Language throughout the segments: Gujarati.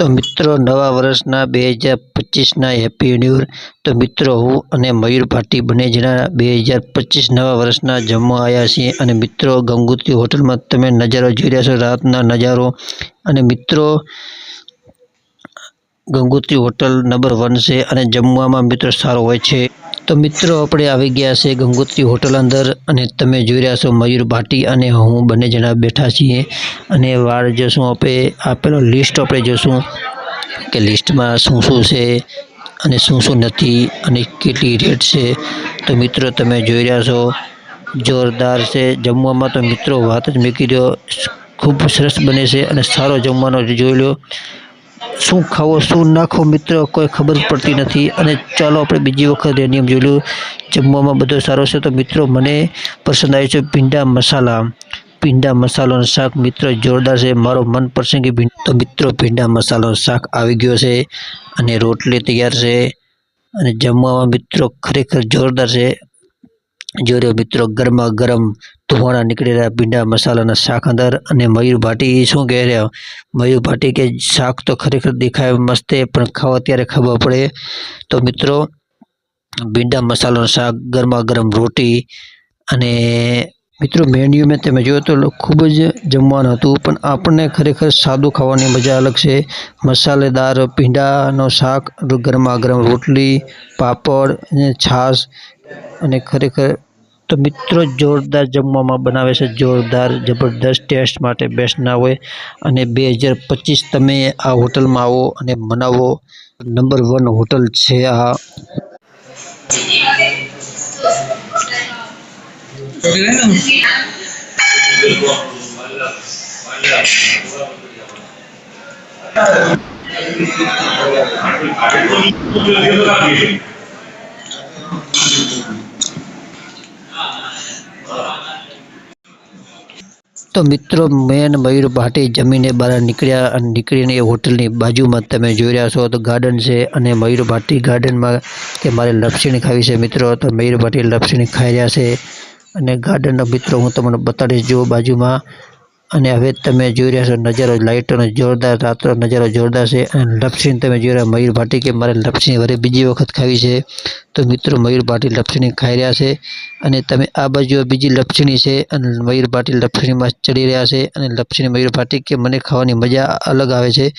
તો મિત્રો, નવા વર્ષના બે હજાર પચીસના હેપી ન્યૂ તો મિત્રો, હું અને મયુર ભાટી બંને જણા બે હજાર પચીસ નવા વર્ષના જમવા આવ્યા છીએ. અને મિત્રો, ગંગોત્રી હોટલમાં તમે નજારો જોઈ રહ્યા છો, રાતના નજારો. અને મિત્રો ગંગોત્રી હોટલ નંબર વન છે અને જમવામાં મિત્રો સારો હોય છે. તો મિત્રો આપણે આવી ગયા છે ગંગોત્રી હોટલ અંદર અને તમે જોઈ રહ્યા છો મયુર ભાટી અને હું બંને જણા બેઠા છીએ. અને વાર જોશું આપણે આપેલો લિસ્ટ આપણે જોશું કે લિસ્ટમાં શું શું છે અને શું શું નથી અને કેટલી રેટ છે. તો મિત્રો તમે જોઈ રહ્યા છો, જોરદાર છે. જમવામાં તો મિત્રો વાત જ મૂકી દો, ખૂબ સરસ બને છે અને સારો જમવાનો જોઈ લો. શું ખાવો, શું ના ખાવો મિત્રો, કોઈ ખબર પડતી નથી. અને ચાલો આપણે બીજી વખત એ નિયમ જોઈ લો જમવામાં બધો સારો છે. તો મિત્રો, મને પસંદ આવ્યો છે ભીંડા મસાલા. ભીંડા મસાલાનું શાક મિત્રો જોરદાર છે. મારો મનપસંદ તો મિત્રો, ભીંડા મસાલાનું શાક આવી ગયો છે અને રોટલી તૈયાર છે. અને જમવામાં મિત્રો ખરેખર જોરદાર છે. જોડે મિત્રો, ગરમા ગરમ ધુવાણા નીકળી રહ્યા ભીંડા, મસાલાના શાક અંદર અને મયુર ભાટી શું કહે રહ્યા મયુર ભાટી કે શાક તો ખરેખર દેખાય મસ્ત પણ ખાવા ત્યારે ખબર પડે. તો મિત્રો, ભીંડા, મસાલાનું શાક ગરમા ગરમ રોટી અને મિત્રો, મેન્યુ મેં તમે જોયો તો ખૂબ જ જમવાનું હતું, પણ આપણને ખરેખર સાદું ખાવાની મજા અલગ છે. મસાલેદાર ભીંડાનો શાક ગરમા ગરમ રોટલી, પાપડ અને છાશ અને ખરેખર તો મિત્રો જોરદાર જમવામાં બનાવે છે. જોરદાર, જબરદસ્ત ટેસ્ટ માટે બેસ્ટ ના હોય અને બે હજાર પચીસ તમે આ હોટલમાં આવો અને મનાવો. નંબર વન હોટલ છે આ. તો મિત્રો મેન મયુર ભાટી જમીને બહાર નીકળ્યા અને નીકળીને એ હોટલની બાજુમાં તમે જોઈ રહ્યા છો, તો ગાર્ડન છે અને મયુર ભાટી ગાર્ડનમાં કે મારે લપસીણી ખાવી છે મિત્રો, તો મયુર ભાટી લપસીણી ખાઈ રહ્યા છે. અને ગાર્ડનનો મિત્રો, હું તમને બતાડીશ જુઓ બાજુમાં અને હવે તમે જોઈ રહ્યા છો નજારો લાઇટોનો જોરદાર, રાતનો નજારો જોરદાર છે. અને લપસીને તમે જોઈ રહ્યા મયુર ભાટી કે મારે લપસીણી વરે બીજી વખત ખાવી છે. તો મિત્રો મયુર ભાટી લપસીની ખાઈ રહ્યા છે. અને તમે આ બાજુ બીજી લપસીની છે અને મયુર ભાટી લપસીણીમાં ચડી રહ્યા છે. અને લપસીની મયુર ભાટી કે મને ખાવાની મજા અલગ આવે છે.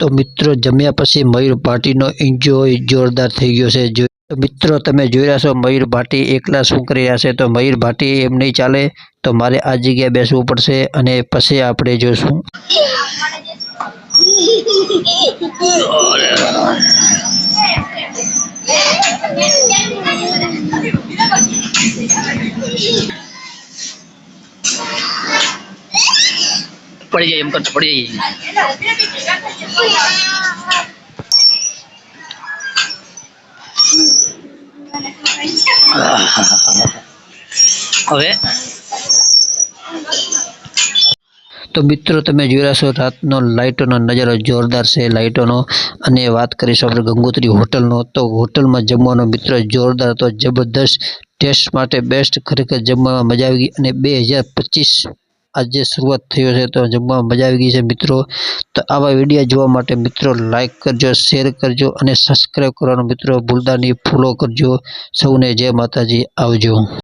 તો મિત્રો જમ્યા પછી મયુર ભાટીનો એન્જોય જોરદાર થઈ ગયો છે. મિત્રો, તમે જોઈ રહ્યા છો મયુર ભાટી એકલા શું કરી રહ્યા છે તો મયુર ભાટી એમ નહીં ચાલે, તો મારે આ જગ્યાએ બેસવું પડશે અને પછી આપણે જોશું. પડી જાય એમ કરતો, પડી જાય. હવે? તો મિત્રો, તમે જોઈ રહ્યા છો, રાતનો લાઇટોનો નજારો જોરદાર છે, લાઇટોનો. અને વાત કરીશું આપણે ગંગોત્રી હોટલનો. તો હોટલમાં જમવાનો મિત્રો જોરદાર હતો, જબરદસ્ત. ટેસ્ટ માટે બેસ્ટ ખરેખર જમવામાં મજા આવી ગઈ. અને બે હજાર પચીસ આજે શરૂઆત થયો છે તો જમવામાં મજા આવી ગઈ છે મિત્રો. તો આવા વીડિયો જોવા માટે મિત્રો લાઇક કરજો શેર કરજો અને સબસ્ક્રાઈબ કરવાનું મિત્રો ભૂલતા નહીં. ફોલો કરજો. સૌને જય માતાજી. આવજો.